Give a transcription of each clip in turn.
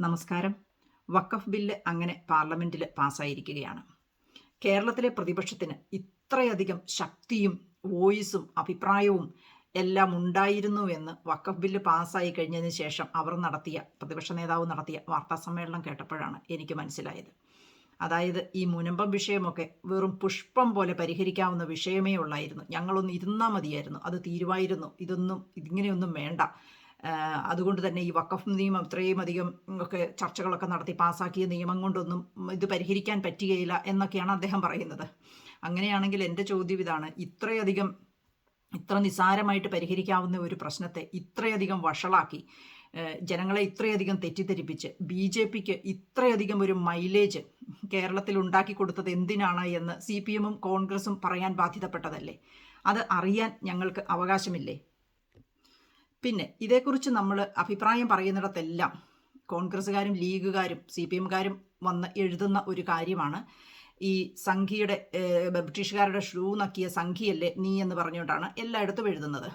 നമസ്കാരം. വഖഫ് ബില്ല് അങ്ങനെ പാർലമെന്റിൽ പാസ്സായിരിക്കുകയാണ്. കേരളത്തിലെ പ്രതിപക്ഷത്തിന് ഇത്രയധികം ശക്തിയും വോയിസും അഭിപ്രായവും എല്ലാം ഉണ്ടായിരുന്നു എന്ന് വഖഫ് ബില്ല് പാസ്സായി കഴിഞ്ഞതിന് ശേഷം അവർ നടത്തിയ പ്രതിപക്ഷ നേതാവ് നടത്തിയ വാർത്താ സമ്മേളനം കേട്ടപ്പോഴാണ് എനിക്ക് മനസ്സിലായത്. അതായത് ഈ മുനമ്പം വിഷയമൊക്കെ വെറും പുഷ്പം പോലെ പരിഹരിക്കാവുന്ന വിഷയമേ ഉള്ളായിരുന്നു. ഞങ്ങളൊന്ന് ഇരുന്നാൽ മതിയായിരുന്നു. അത് തീരുമായിരുന്നു. ഇതൊന്നും ഇതിങ്ങനെയൊന്നും വേണ്ട. അതുകൊണ്ട് തന്നെ ഈ വക്കഫ് നിയമം ഇത്രയും അധികം ഒക്കെ ചർച്ചകളൊക്കെ നടത്തി പാസ്സാക്കിയ നിയമം കൊണ്ടൊന്നും ഇത് പരിഹരിക്കാൻ പറ്റുകയില്ല എന്നൊക്കെയാണ് അദ്ദേഹം പറയുന്നത്. അങ്ങനെയാണെങ്കിൽ എന്റെ ചോദ്യം ഇതാണ്. ഇത്രയധികം ഇത്ര നിസാരമായിട്ട് പരിഹരിക്കാവുന്ന ഒരു പ്രശ്നത്തെ ഇത്രയധികം വഷളാക്കി ജനങ്ങളെ ഇത്രയധികം തെറ്റിദ്ധരിപ്പിച്ച് ബി ജെ പിക്ക് ഇത്രയധികം ഒരു മൈലേജ് കേരളത്തിൽ ഉണ്ടാക്കി കൊടുത്തത് എന്തിനാണ് എന്ന് സി പി എമ്മും കോൺഗ്രസും പറയാൻ ബാധ്യതപ്പെട്ടതല്ലേ? അത് അറിയാൻ ഞങ്ങൾക്ക് അവകാശമില്ലേ? പിന്നെ ഇതേക്കുറിച്ച് നമ്മൾ അഭിപ്രായം പറയുന്നിടത്തെല്ലാം കോൺഗ്രസ്സുകാരും ലീഗുകാരും സി പി എമ്മുകാരും വന്ന് എഴുതുന്ന ഒരു കാര്യമാണ്. ഈ സംഘിയുടെ ബ്രിട്ടീഷുകാരുടെ ഷൂ നക്കിയ സംഘിയല്ലേ നീ എന്ന് പറഞ്ഞുകൊണ്ടാണ് എല്ലായിടത്തും എഴുതുന്നത്.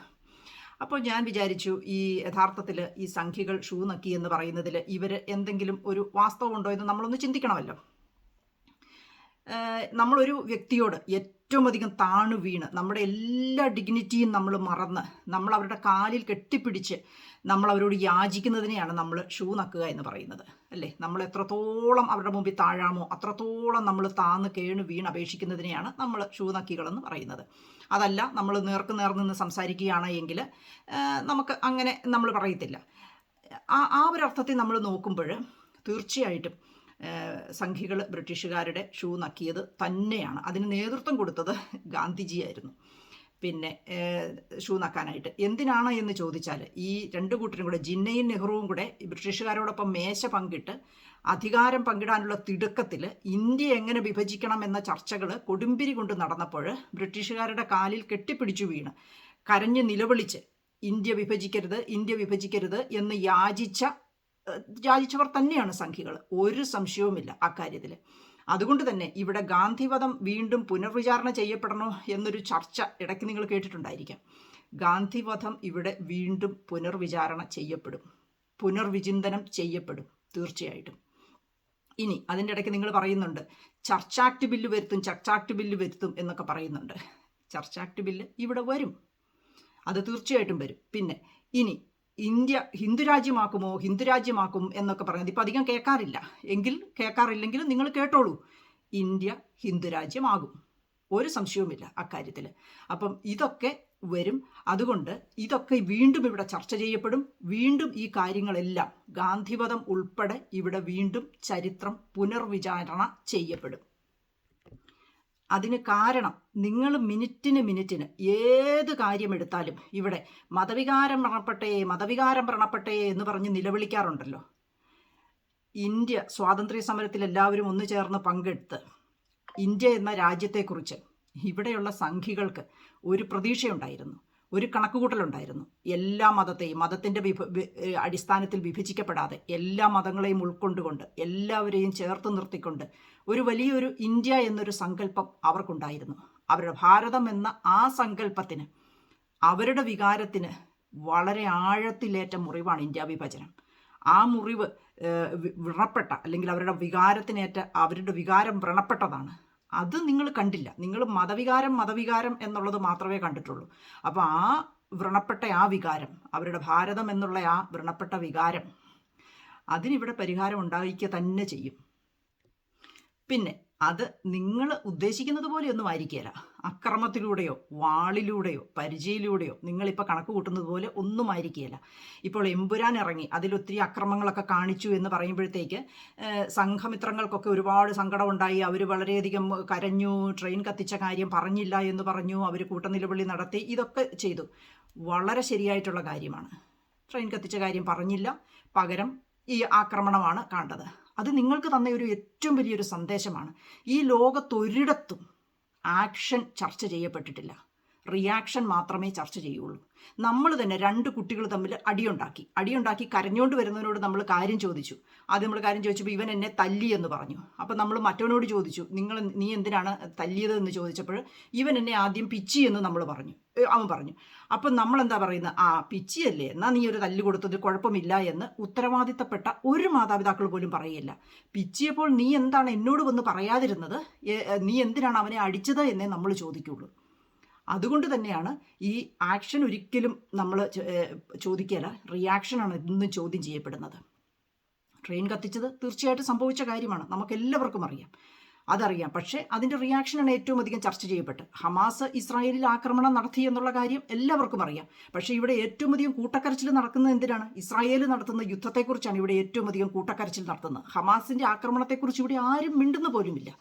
അപ്പോൾ ഞാൻ വിചാരിച്ചു ഈ യഥാർത്ഥത്തിൽ ഈ സംഖ്യകൾ ഷൂ നക്കി എന്ന് പറയുന്നതിൽ ഇവർ എന്തെങ്കിലും ഒരു വാസ്തവമുണ്ടോ എന്ന് നമ്മളൊന്ന് ചിന്തിക്കണമല്ലോ. നമ്മളൊരു വ്യക്തിയോട് ഏറ്റവും അധികം താണു വീണ് നമ്മുടെ എല്ലാ ഡിഗ്നിറ്റിയും നമ്മൾ മറന്ന് നമ്മൾ അവരുടെ കാലിൽ കെട്ടിപ്പിടിച്ച് നമ്മൾ അവരോട് യാചിക്കുന്നതിനെയാണ് നമ്മൾ ഷൂ നക്കുക എന്ന് പറയുന്നത്. അല്ലേ? നമ്മൾ എത്രത്തോളം അവരുടെ മുമ്പിൽ താഴാമോ അത്രത്തോളം നമ്മൾ താന്ന് കേണ് വീണ് അപേക്ഷിക്കുന്നതിനെയാണ് നമ്മൾ ഷൂ നക്കികളെന്ന് പറയുന്നത്. അതല്ല നമ്മൾ നേർക്ക് നേർ നിന്ന് സംസാരിക്കുകയാണ് എങ്കിൽ നമുക്ക് അങ്ങനെ നമ്മൾ പറയത്തില്ല. ആ ആ ഒരു നമ്മൾ നോക്കുമ്പോൾ തീർച്ചയായിട്ടും സംഘികൾ ബ്രിട്ടീഷുകാരുടെ ഷൂ നക്കിയത് തന്നെയാണ്. അതിന് നേതൃത്വം കൊടുത്തത് ഗാന്ധിജിയായിരുന്നു. പിന്നെ ഷൂ നക്കാനായിട്ട്. എന്തിനാണ് എന്ന് ചോദിച്ചാൽ ഈ രണ്ടു കൂട്ടരും കൂടെ ജിന്നയും നെഹ്റുവും കൂടെ ബ്രിട്ടീഷുകാരോടൊപ്പം മേശ പങ്കിട്ട് അധികാരം പങ്കിടാനുള്ള തിടുക്കത്തിൽ ഇന്ത്യ എങ്ങനെ വിഭജിക്കണം എന്ന ചർച്ചകൾ കൊടുമ്പിരി കൊണ്ട് നടന്നപ്പോൾ ബ്രിട്ടീഷുകാരുടെ കാലിൽ കെട്ടിപ്പിടിച്ചു വീണ്. കരഞ്ഞ് നിലവിളിച്ച് ഇന്ത്യ വിഭജിക്കരുത് ഇന്ത്യ വിഭജിക്കരുത് എന്ന് യാചിച്ച യാചിച്ചവർ തന്നെയാണ് സംഖ്യകൾ ഒരു സംശയവുമില്ല അക്കാര്യത്തിൽ അതുകൊണ്ട് തന്നെ ഇവിടെ ഗാന്ധിവധം വീണ്ടും പുനർവിചാരണ ചെയ്യപ്പെടണോ എന്നൊരു ചർച്ച ഇടയ്ക്ക് നിങ്ങൾ കേട്ടിട്ടുണ്ടായിരിക്കാം. ഗാന്ധിവധം ഇവിടെ വീണ്ടും പുനർവിചാരണ ചെയ്യപ്പെടും. പുനർവിചിന്തനം ചെയ്യപ്പെടും തീർച്ചയായിട്ടും. ഇനി അതിന്റെ ഇടയ്ക്ക് നിങ്ങൾ പറയുന്നുണ്ട് ചർച്ച ചർച്ചാക്ട് ബില്ല് വരുത്തും ചർച്ചാക്ട് ബില്ല് വരുത്തും എന്നൊക്കെ പറയുന്നുണ്ട്. ചർച്ച ആക്ട് ബില്ല് ഇവിടെ വരും. അത് തീർച്ചയായിട്ടും വരും. പിന്നെ ഇനി ഇന്ത്യ ഹിന്ദുരാജ്യമാക്കുമോ ഹിന്ദുരാജ്യമാക്കും എന്നൊക്കെ പറയുന്നത് ഇപ്പം അധികം കേൾക്കാറില്ല. എങ്കിൽ കേൾക്കാറില്ലെങ്കിലും നിങ്ങൾ കേട്ടോളൂ. ഇന്ത്യ ഹിന്ദുരാജ്യമാകും ഒരു സംശയവുമില്ല അക്കാര്യത്തിൽ അപ്പം ഇതൊക്കെ വരും. അതുകൊണ്ട് ഇതൊക്കെ വീണ്ടും ഇവിടെ ചർച്ച ചെയ്യപ്പെടും. വീണ്ടും ഈ കാര്യങ്ങളെല്ലാം ഗാന്ധിവധം ഉൾപ്പെടെ ഇവിടെ വീണ്ടും ചരിത്രം പുനർവിചാരണ ചെയ്യപ്പെടും. അതിന് കാരണം നിങ്ങൾ മിനിറ്റിന് മിനിറ്റിന് ഏത് കാര്യം എടുത്താലും ഇവിടെ മതവികാരം വ്രണപ്പെട്ടേ മതവികാരം വ്രണപ്പെട്ടേ എന്ന് പറഞ്ഞ് നിലവിളിക്കാറുണ്ടല്ലോ. ഇന്ത്യ സ്വാതന്ത്ര്യ സമരത്തിൽ എല്ലാവരും ഒന്നു ചേർന്ന് പങ്കെടുത്ത് ഇന്ത്യ എന്ന രാജ്യത്തെക്കുറിച്ച് ഇവിടെയുള്ള സംഘികൾക്ക് ഒരു പ്രതീക്ഷയുണ്ടായിരുന്നു. ഒരു കണക്കുകൂട്ടലുണ്ടായിരുന്നു. എല്ലാ മതത്തെയും മതത്തിന്റെ വിഭ അടിസ്ഥാനത്തിൽ വിഭജിക്കപ്പെടാതെ എല്ലാ മതങ്ങളെയും ഉൾക്കൊണ്ടുകൊണ്ട് എല്ലാവരെയും ചേർത്ത് നിർത്തിക്കൊണ്ട് ഒരു വലിയൊരു ഇന്ത്യ എന്നൊരു സങ്കല്പം അവർക്കുണ്ടായിരുന്നു. അവരുടെ ഭാരതം എന്ന ആ സങ്കല്പത്തിന് അവരുടെ വികാരത്തിന് വളരെ ആഴത്തിലേറ്റ മുറിവാണ് ഇന്ത്യ വിഭജനം. ആ മുറിവ് വ്രണപ്പെട്ട അല്ലെങ്കിൽ അവരുടെ വികാരത്തിനേറ്റ അവരുടെ വികാരം വ്രണപ്പെട്ടതാണ്. അത് നിങ്ങൾ കണ്ടില്ല. നിങ്ങൾ മതവികാരം മതവികാരം എന്നുള്ളത് മാത്രമേ കണ്ടിട്ടുള്ളൂ. അപ്പോൾ ആ വ്രണപ്പെട്ട ആ വികാരം അവരുടെ ഭാരതം എന്നുള്ള ആ വ്രണപ്പെട്ട വികാരം അതിനിവിടെ പരിഹാരം ഉണ്ടായിരിക്കുക തന്നെ ചെയ്യും. പിന്നെ അത് നിങ്ങൾ ഉദ്ദേശിക്കുന്നത് പോലെയൊന്നും ആയിരിക്കില്ല അക്രമത്തിലൂടെയോ വാളിലൂടെയോ പരിചയയിലൂടെയോ നിങ്ങളിപ്പോൾ കണക്ക് കൂട്ടുന്നത് പോലെ ഒന്നും ആയിരിക്കില്ല ഇപ്പോൾ എമ്പുരാൻ ഇറങ്ങി അതിലൊത്തിരി അക്രമങ്ങളൊക്കെ കാണിച്ചു എന്ന് പറയുമ്പോഴത്തേക്ക് സംഘമിത്രങ്ങൾക്കൊക്കെ ഒരുപാട് സങ്കടമുണ്ടായി. അവർ വളരെയധികം കരഞ്ഞു ട്രെയിൻ കത്തിച്ച കാര്യം പറഞ്ഞില്ല എന്ന് പറഞ്ഞു അവർ കൂട്ടനിലവിളി നടത്തി ഇതൊക്കെ ചെയ്തു. വളരെ ശരിയായിട്ടുള്ള കാര്യമാണ്. ട്രെയിൻ കത്തിച്ച കാര്യം പറഞ്ഞില്ല. പകരം ഈ ആക്രമണമാണ് കണ്ടത്. അത് നിങ്ങൾക്ക് തന്ന ഒരു ഏറ്റവും വലിയൊരു സന്ദേശമാണ്. ഈ ലോകത്തൊരിടത്തും ആക്ഷൻ ചർച്ച ചെയ്യപ്പെട്ടിട്ടില്ല. റിയാക്ഷൻ മാത്രമേ ചർച്ച ചെയ്യുള്ളൂ. നമ്മൾ തന്നെ രണ്ട് കുട്ടികൾ തമ്മിൽ അടിയുണ്ടാക്കി. അടിയുണ്ടാക്കി കരഞ്ഞുകൊണ്ട് വരുന്നതിനോട് നമ്മൾ കാര്യം ചോദിച്ചു. ആദ്യം നമ്മൾ കാര്യം ചോദിച്ചപ്പോൾ ഇവൻ എന്നെ തല്ലി എന്ന് പറഞ്ഞു. അപ്പോൾ നമ്മൾ മറ്റവനോട് ചോദിച്ചു നിങ്ങൾ നീ എന്തിനാണ് തല്ലിയത് എന്ന് ചോദിച്ചപ്പോൾ ഇവൻ എന്നെ ആദ്യം പിച്ചി എന്ന് നമ്മൾ പറഞ്ഞു. അവൻ പറഞ്ഞു. അപ്പം നമ്മൾ എന്താ പറയുന്നത്? ആ പിച്ചിയല്ലേ എന്നാൽ നീ ഒരു തല്ല് കൊടുത്തത് കുഴപ്പമില്ല എന്ന് ഉത്തരവാദിത്തപ്പെട്ട ഒരു മാതാപിതാക്കൾ പോലും പറയില്ല പിച്ചിയപ്പോൾ നീ എന്താണ് എന്നോട് വന്ന് പറയാതിരുന്നത്? നീ എന്തിനാണ് അവനെ അടിച്ചത് എന്നേ നമ്മൾ ചോദിക്കുള്ളൂ. അതുകൊണ്ട് തന്നെയാണ് ഈ ആക്ഷൻ ഒരിക്കലും നമ്മൾ ചോദിക്കല. റിയാക്ഷനാണ് ഇന്നും ചോദ്യം ചെയ്യപ്പെടുന്നത്. ട്രെയിൻ കത്തിച്ചത് തീർച്ചയായിട്ടും സംഭവിച്ച കാര്യമാണ്. നമുക്ക് എല്ലാവർക്കും അറിയാം. അതറിയാം. പക്ഷേ അതിന്റെ റിയാക്ഷനാണ് ഏറ്റവും അധികം ചർച്ച ചെയ്യപ്പെട്ടത്. ഹമാസ് ഇസ്രായേലിൽ ആക്രമണം നടത്തി എന്നുള്ള കാര്യം എല്ലാവർക്കും അറിയാം. പക്ഷേ ഇവിടെ ഏറ്റവും അധികം കൂട്ടക്കരച്ചിൽ നടക്കുന്നത് എന്തിനാണ്? ഇസ്രായേൽ നടത്തുന്ന യുദ്ധത്തെക്കുറിച്ചാണ് ഇവിടെ ഏറ്റവും അധികം കൂട്ടക്കരച്ചിൽ നടത്തുന്നത്. ഹമാസിന്റെ ആക്രമണത്തെക്കുറിച്ച് ഇവിടെ ആരും മിണ്ടുന്ന പോലുമില്ല.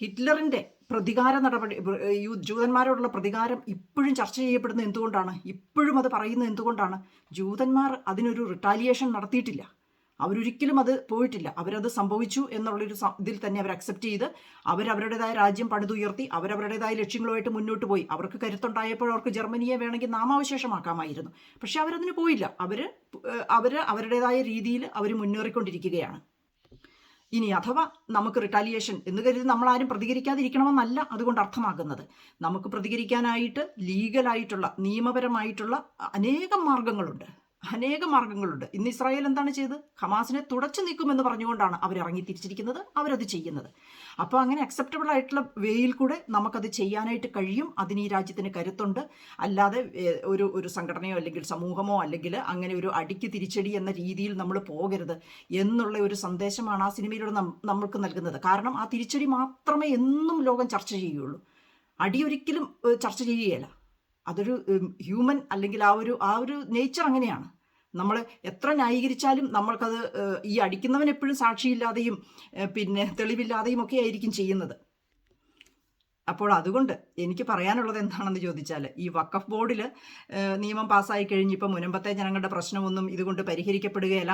ഹിറ്റ്ലറിന്റെ പ്രതികാര നടപടി ജൂതന്മാരോടുള്ള പ്രതികാരം ഇപ്പോഴും ചർച്ച ചെയ്യപ്പെടുന്നത് എന്തുകൊണ്ടാണ്? ഇപ്പോഴും അത് പറയുന്നത് എന്തുകൊണ്ടാണ്? ജൂതന്മാർ അതിനൊരു റിട്ടാലിയേഷൻ നടത്തിയിട്ടില്ല. അവരൊരിക്കലും അത് പോയിട്ടില്ല. അവരത് സംഭവിച്ചു എന്നുള്ളൊരു ഇതിൽ തന്നെ അവർ അക്സെപ്റ്റ് ചെയ്ത് അവരവരുടേതായ രാജ്യം പണിതുയർത്തി അവരവരുടേതായ ലക്ഷ്യങ്ങളുമായിട്ട് മുന്നോട്ട് പോയി. അവർക്ക് കരുത്തുണ്ടായപ്പോൾ അവർക്ക് ജർമ്മനിയെ വേണമെങ്കിൽ നാമാവശേഷമാക്കാമായിരുന്നു. പക്ഷെ അവരതിന് പോയില്ല. അവർ അവർ അവരുടേതായ രീതിയിൽ അവർ മുന്നേറിക്കൊണ്ടിരിക്കുകയാണ്. ഇനി അഥവാ നമുക്ക് റിട്ടാലിയേഷൻ എന്ന് കരുതി നമ്മൾ ആരും പ്രതികരിക്കാതിരിക്കണമെന്നല്ല അതുകൊണ്ട് അർത്ഥമാക്കുന്നത് നമുക്ക് പ്രതികരിക്കാനായിട്ട് ലീഗലായിട്ടുള്ള നിയമപരമായിട്ടുള്ള അനേകം മാർഗങ്ങളുണ്ട്. അനേകം മാർഗങ്ങളുണ്ട്. ഇന്ന് ഇസ്രായേൽ എന്താണ് ചെയ്ത്? ഹമാസിനെ തുടച്ചു നീക്കുമെന്ന് പറഞ്ഞുകൊണ്ടാണ് അവർ ഇറങ്ങി തിരിച്ചിരിക്കുന്നത് അവരത് ചെയ്യുന്നത്. അപ്പോൾ അങ്ങനെ അക്സെപ്റ്റബിൾ ആയിട്ടുള്ള വേയിൽ കൂടെ നമുക്കത് ചെയ്യാനായിട്ട് കഴിയും. അതിന് ഈ രാജ്യത്തിന് കരുത്തുണ്ട്. അല്ലാതെ ഒരു ഒരു സംഘടനയോ അല്ലെങ്കിൽ സമൂഹമോ അല്ലെങ്കിൽ അങ്ങനെ ഒരു അടിക്ക് തിരിച്ചടി എന്ന രീതിയിൽ നമ്മൾ പോകരുത് എന്നുള്ള ഒരു സന്ദേശമാണ് ആ സിനിമയിലൂടെ നമ്മൾക്ക് നൽകുന്നത്. കാരണം ആ തിരിച്ചടി മാത്രമേ എന്നും ലോകം ചർച്ച ചെയ്യുകയുള്ളൂ. അടിയൊരിക്കലും ചർച്ച ചെയ്യുകയില്ല. അതൊരു ഹ്യൂമൻ അല്ലെങ്കിൽ ആ ഒരു ആ ഒരു നേച്ചർ അങ്ങനെയാണ്. നമ്മൾ എത്ര ന്യായീകരിച്ചാലും നമ്മൾക്കത് ഈ അടിക്കുന്നവൻ എപ്പോഴും സാക്ഷിയില്ലാതെയും പിന്നെ തെളിവില്ലാതെയും ഒക്കെ ആയിരിക്കും ചെയ്യുന്നത്. അപ്പോൾ അതുകൊണ്ട് എനിക്ക് പറയാനുള്ളത് എന്താണെന്ന് ചോദിച്ചാൽ ഈ വക്കഫ് ബോർഡിൽ നിയമം പാസ്സായി കഴിഞ്ഞിപ്പോൾ മുനമ്പത്തെ ജനങ്ങളുടെ പ്രശ്നമൊന്നും ഇതുകൊണ്ട് പരിഹരിക്കപ്പെടുകയല്ല.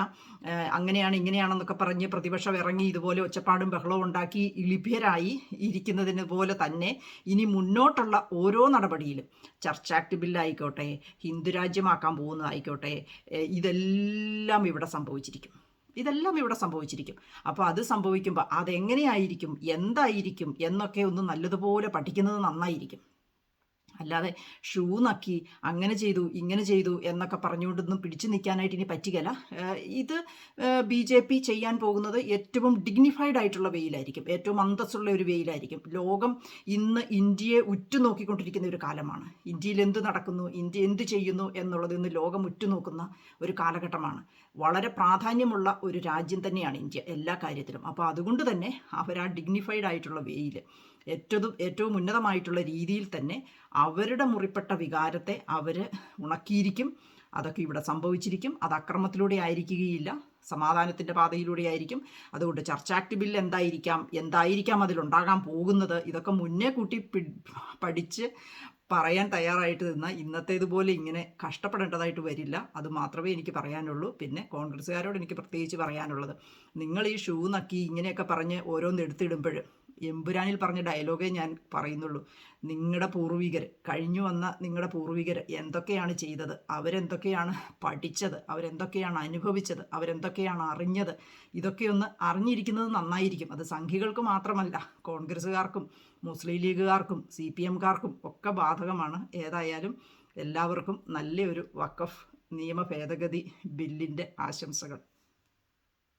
അങ്ങനെയാണ് ഇങ്ങനെയാണെന്നൊക്കെ പറഞ്ഞ് പ്രതിപക്ഷം ഇറങ്ങി ഇതുപോലെ ഒച്ചപ്പാടും ബഹളവും ഉണ്ടാക്കി ഇളിഭ്യരായി ഇരിക്കുന്നതിന് പോലെ തന്നെ ഇനി മുന്നോട്ടുള്ള ഓരോ നടപടിയിലും ചർച്ച് ആക്ട് ബില്ലായിക്കോട്ടെ ഹിന്ദുരാജ്യമാക്കാൻ പോകുന്നതായിക്കോട്ടെ ഇതെല്ലാം ഇവിടെ സംഭവിച്ചിരിക്കും. ഇതെല്ലാം ഇവിടെ സംഭവിച്ചിരിക്കും. അപ്പോൾ അത് സംഭവിക്കുമ്പോൾ അതെങ്ങനെയായിരിക്കും? എന്തായിരിക്കും? എന്നൊക്കെ ഒന്ന് നല്ലതുപോലെ പഠിക്കുന്നത് നന്നായിരിക്കും. അല്ലാതെ ഷൂ നക്കി അങ്ങനെ ചെയ്തു ഇങ്ങനെ ചെയ്തു എന്നൊക്കെ പറഞ്ഞുകൊണ്ടൊന്നും പിടിച്ചു നിൽക്കാനായിട്ട് ഇനി പറ്റുകയില്ല. ഇത് ബി ജെ പി ചെയ്യാൻ പോകുന്നത് ഏറ്റവും ഡിഗ്നിഫൈഡ് ആയിട്ടുള്ള വെയിലായിരിക്കും. ഏറ്റവും അന്തസ്സുള്ള ഒരു വെയിലായിരിക്കും. ലോകം ഇന്ന് ഇന്ത്യയെ ഉറ്റുനോക്കിക്കൊണ്ടിരിക്കുന്ന ഒരു കാലമാണ്. ഇന്ത്യയിൽ എന്ത് നടക്കുന്നു ഇന്ത്യ എന്ത് ചെയ്യുന്നു എന്നുള്ളത് ഇന്ന് ലോകം ഉറ്റുനോക്കുന്ന ഒരു കാലഘട്ടമാണ്. വളരെ പ്രാധാന്യമുള്ള ഒരു രാജ്യം തന്നെയാണ് ഇന്ത്യ എല്ലാ കാര്യത്തിലും. അപ്പോൾ അതുകൊണ്ട് തന്നെ അവർ ആ ഡിഗ്നിഫൈഡ് ആയിട്ടുള്ള വേയിൽ ഏറ്റവും ഏറ്റവും ഉന്നതമായിട്ടുള്ള രീതിയിൽ തന്നെ അവരുടെ മുറിപ്പെട്ട വികാരത്തെ അവർ ഉണക്കിയിരിക്കും. അതൊക്കെ ഇവിടെ സംഭവിച്ചിരിക്കും. അത് അക്രമത്തിലൂടെ ആയിരിക്കുകയില്ല. സമാധാനത്തിന്റെ പാതയിലൂടെ ആയിരിക്കും. അതുകൊണ്ട് ചർച്ച ആക്ട് ബിൽ എന്തായിരിക്കാം എന്തായിരിക്കാം അതിലുണ്ടാകാൻ പോകുന്നത് ഇതൊക്കെ മുന്നേ കൂട്ടി പഠിച്ച് പറയാൻ തയ്യാറായിട്ട് നിന്ന ഇന്നത്തേതുപോലെ ഇങ്ങനെ കഷ്ടപ്പെടേണ്ടതായിട്ട് വരില്ല. അത് മാത്രമേ എനിക്ക് പറയാനുള്ളൂ. പിന്നെ കോൺഗ്രസ്സുകാരോട് എനിക്ക് പ്രത്യേകിച്ച് പറയാനുള്ളത്. നിങ്ങൾ ഈ ഷൂ നക്കി ഇങ്ങനെയൊക്കെ പറഞ്ഞ് ഓരോന്ന് എടുത്തിടുമ്പോൾ എമ്പുരാനിൽ പറഞ്ഞ ഡയലോഗേ ഞാൻ പറയുന്നുള്ളൂ. നിങ്ങളുടെ പൂർവികർ കഴിഞ്ഞു വന്ന നിങ്ങളുടെ പൂർവികർ എന്തൊക്കെയാണ് ചെയ്തത്? അവരെന്തൊക്കെയാണ് പഠിച്ചത്? അവരെന്തൊക്കെയാണ് അനുഭവിച്ചത്? അവരെന്തൊക്കെയാണ് അറിഞ്ഞത്? ഇതൊക്കെയൊന്ന് അറിഞ്ഞിരിക്കുന്നത് നന്നായിരിക്കും. അത് സംഘികൾക്ക് മാത്രമല്ല കോൺഗ്രസ്സുകാർക്കും മുസ്ലിം ലീഗുകാർക്കും സി പി എംകാർക്കും ഒക്കെ ബാധകമാണ്. ഏതായാലും എല്ലാവർക്കും നല്ലൊരു വക്കഫ് നിയമ ഭേദഗതി ബില്ലിന്റെ ആശംസകൾ.